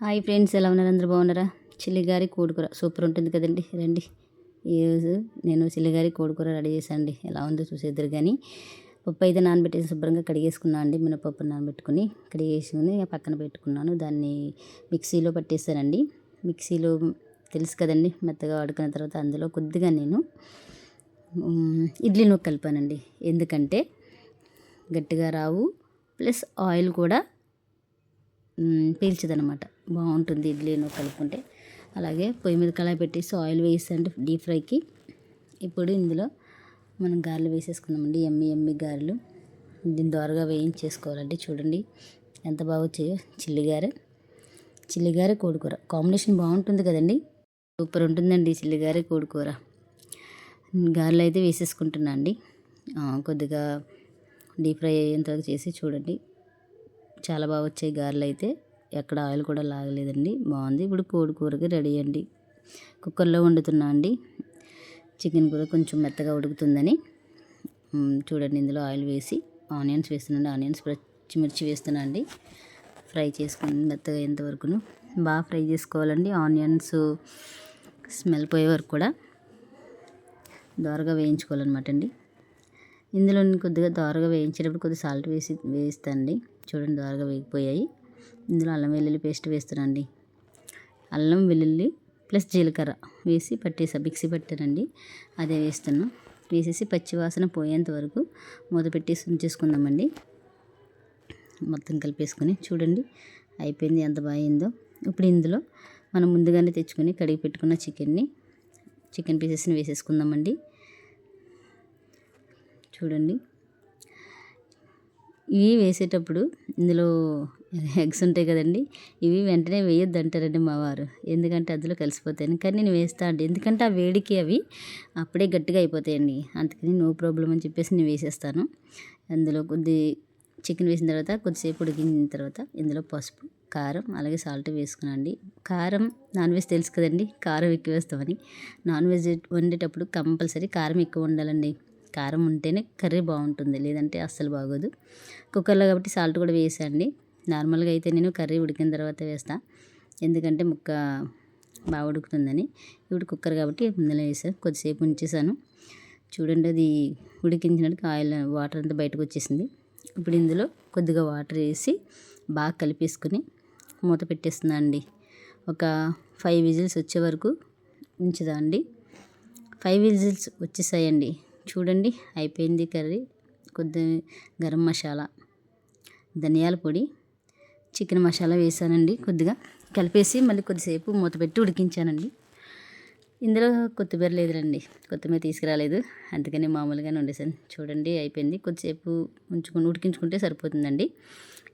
Hi friends ఎలా ఉన్నారు? అందరూ బాగున్నారా? చిల్లిగారి కోడికూర. సూపర్ ఉంటుంది కదండి. రండి. ఈరోజు నేను చిల్లిగారి కోడికూర రెడీ చేశానండి. ఎలా ఉందో చూసేద్దరు కానీ పప్పు అయితే నానబెట్టేసి శుభ్రంగా కడిగేసుకున్నాను అండి. మినపప్పు నానబెట్టుకుని కడిగేసుకుని పక్కన పెట్టుకున్నాను. దాన్ని మిక్సీలో పట్టేస్తానండి మిక్సీలో తెలుసు కదండి మెత్తగా వాడుకున్న తర్వాత అందులో కొద్దిగా నేను ఇడ్లీ నూక కలిపానండి. ఎందుకంటే గట్టిగా రావు ప్లస్ ఆయిల్ కూడా పీల్చదనమాట బాగుంటుంది ఇడ్లీ కలుపుకుంటే. అలాగే పొయ్యి మీద కళాయి పెట్టేసి ఆయిల్ వేసేయండి డీప్ ఫ్రైకి ఇప్పుడు ఇందులో మనం గారెలు వేసేసుకుందామండి. ఎమ్మి ఎమ్మి గారెలు. దీన్ని దోరగా వేయించేసుకోవాలండి. చూడండి ఎంత బాగా వచ్చాయో. చిల్లిగారె చిల్లిగారె కోడికూర కాంబినేషన్ బాగుంటుంది కదండి. సూపర్ ఉంటుందండి చిల్లిగారె కోడికూర గారెలు అయితే వేసేసుకుంటున్నా అండి. కొద్దిగా డీప్ ఫ్రై అయ్యేంతవరకు చేసి చూడండి. చాలా బాగా వచ్చాయి గారెలు అయితే. ఎక్కడ ఆయిల్ కూడా లాగలేదండి. బాగుంది. ఇప్పుడు కోడి కూరకి రెడీ అండి. కుక్కర్లో వండుతున్నా అండి. చికెన్ కూర కొంచెం మెత్తగా ఉడుకుతుందని. చూడండి ఇందులో ఆయిల్ వేసి ఆనియన్స్ వేస్తున్నాండి ఆనియన్స్ పచ్చిమిర్చి వేస్తున్నా అండి. ఫ్రై చేసుకుని మెత్తగా ఎంతవరకును బాగా ఫ్రై చేసుకోవాలండి. ఆనియన్స్ స్మెల్ పోయే వరకు కూడా దోరగా వేయించుకోవాలన్నమాట అండి. ఇందులో కొద్దిగా దోరగా వేయించేటప్పుడు కొద్దిగా సాల్ట్ వేసి వేస్తానండి చూడండి దోరగా వేగిపోయాయి. ఇందులో అల్లం వెల్లుల్లి పేస్ట్ వేస్తానండి. అల్లం వెల్లుల్లి ప్లస్ జీలకర్ర వేసి పట్టేసా మిక్సీ పట్టానండి. అదే వేస్తున్నాం. వేసేసి పచ్చివాసన పోయేంత వరకు మూత పెట్టేసి ఉంచేసుకుందామండి. మొత్తం కలిపేసుకొని చూడండి అయిపోయింది ఎంత బాగుందో. ఇప్పుడు ఇందులో మనం ముందుగానే తెచ్చుకొని కడిగి పెట్టుకున్న చికెన్ని చికెన్ పీసెస్ని వేసేసుకుందామండి. చూడండి. ఇవి వేసేటప్పుడు ఇందులో ఎగ్స్ ఉంటాయి కదండి ఇవి వెంటనే వేయొద్దు అంటారండి మా వారు. ఎందుకంటే అందులో కలిసిపోతాయని. కానీ నేను వేస్తా అండి. ఎందుకంటే ఆ వేడికి అవి అప్పుడే గట్టిగా అయిపోతాయండి. అందుకని నో ప్రాబ్లం అని చెప్పేసి నేను వేసేస్తాను. అందులో కొద్ది చికెన్ వేసిన తర్వాత కొద్దిసేపు ఉడికిన తర్వాత ఇందులో పసుపు కారం అలాగే సాల్ట్ వేసుకునండి కారం నాన్ వెజ్ తెలుసు కదండి కారం ఎక్కువ వేస్తామని. నాన్ వెజ్ వండేటప్పుడు కంపల్సరీ కారం ఎక్కువ ఉండాలండి. కారం ఉంటేనే కర్రీ బాగుంటుంది లేదంటే అస్సలు బాగోదు. కుక్కర్లో కాబట్టి సాల్ట్ కూడా వేసాండి నార్మల్గా అయితే నేను కర్రీ ఉడికిన తర్వాత వేస్తాను ఎందుకంటే ముక్క బాగా ఉడుకుతుందని. ఇప్పుడు కుక్కర్ కాబట్టి ముందులో వేసాను కొద్దిసేపు ఉంచేసాను చూడండి అది ఉడికించినట్టు ఆయిల్ వాటర్ అంతా బయటకు వచ్చేసింది. ఇప్పుడు ఇందులో కొద్దిగా వాటర్ వేసి బాగా కలిపేసుకుని మూత పెట్టేస్తున్నా అండి. ఒక ఫైవ్ విజిల్స్ వచ్చే వరకు ఉంచుదా అండి ఫైవ్ విజిల్స్ వచ్చేసాయండి. చూడండి అయిపోయింది కర్రీ. కొద్ది గరం మసాలా ధనియాల పొడి చికెన్ మసాలా వేసానండి కొద్దిగా. కలిపేసి మళ్ళీ కొద్దిసేపు మూత పెట్టి ఉడికించానండి. ఇందులో కొత్తిమీర లేదురండి కొత్తిమీర తీసుకురాలేదు. అందుకని మామూలుగానే వండేసాను. చూడండి అయిపోయింది. కొద్దిసేపు ఉంచుకొని ఉడికించుకుంటే సరిపోతుందండి.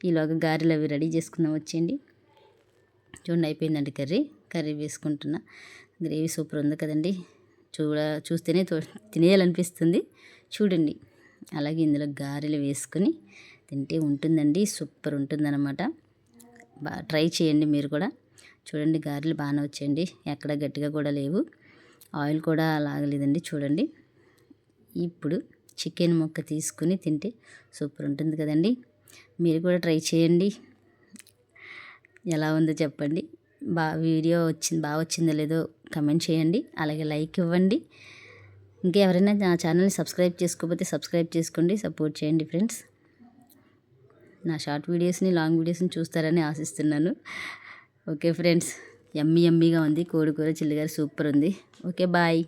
ఈలోగా గారెలు అవి రెడీ చేసుకుందాం వచ్చేయండి. చూడండి అయిపోయిందండి కర్రీ. కర్రీ వేసుకుంటున్నా. గ్రేవీ సూపర్ ఉంది కదండి. చూడ చూస్తేనే తినేయాలనిపిస్తుంది. చూడండి. అలాగే ఇందులో గారెలు వేసుకొని తింటే ఉంటుందండి. సూపర్ ఉంటుందన్నమాట. బా ట్రై చేయండి మీరు కూడా. చూడండి గారెలు బాగానే వచ్చేయండి. ఎక్కడ గట్టిగా కూడా లేవు. ఆయిల్ కూడా లాగలేదండి చూడండి. ఇప్పుడు చికెన్ ముక్క తీసుకుని తింటే సూపర్ ఉంటుంది కదండి. మీరు కూడా ట్రై చేయండి. ఎలా ఉందో చెప్పండి. బా వీడియో వచ్చింది బాగా వచ్చిందో లేదో కమెంట్ చేయండి. అలాగే లైక్ ఇవ్వండి. ఇంకెవరైనా నా ఛానల్ని సబ్స్క్రైబ్ చేసుకోకపోతే సబ్స్క్రైబ్ చేసుకోండి. సపోర్ట్ చేయండి ఫ్రెండ్స్ నా షార్ట్ వీడియోస్ని లాంగ్ వీడియోస్ని చూస్తారని ఆశిస్తున్నాను. ఓకే ఫ్రెండ్స్ ఎమ్మి ఎమ్మిగా ఉంది. కోడి కూర చిల్లిగారు సూపర్ ఉంది. Okay bye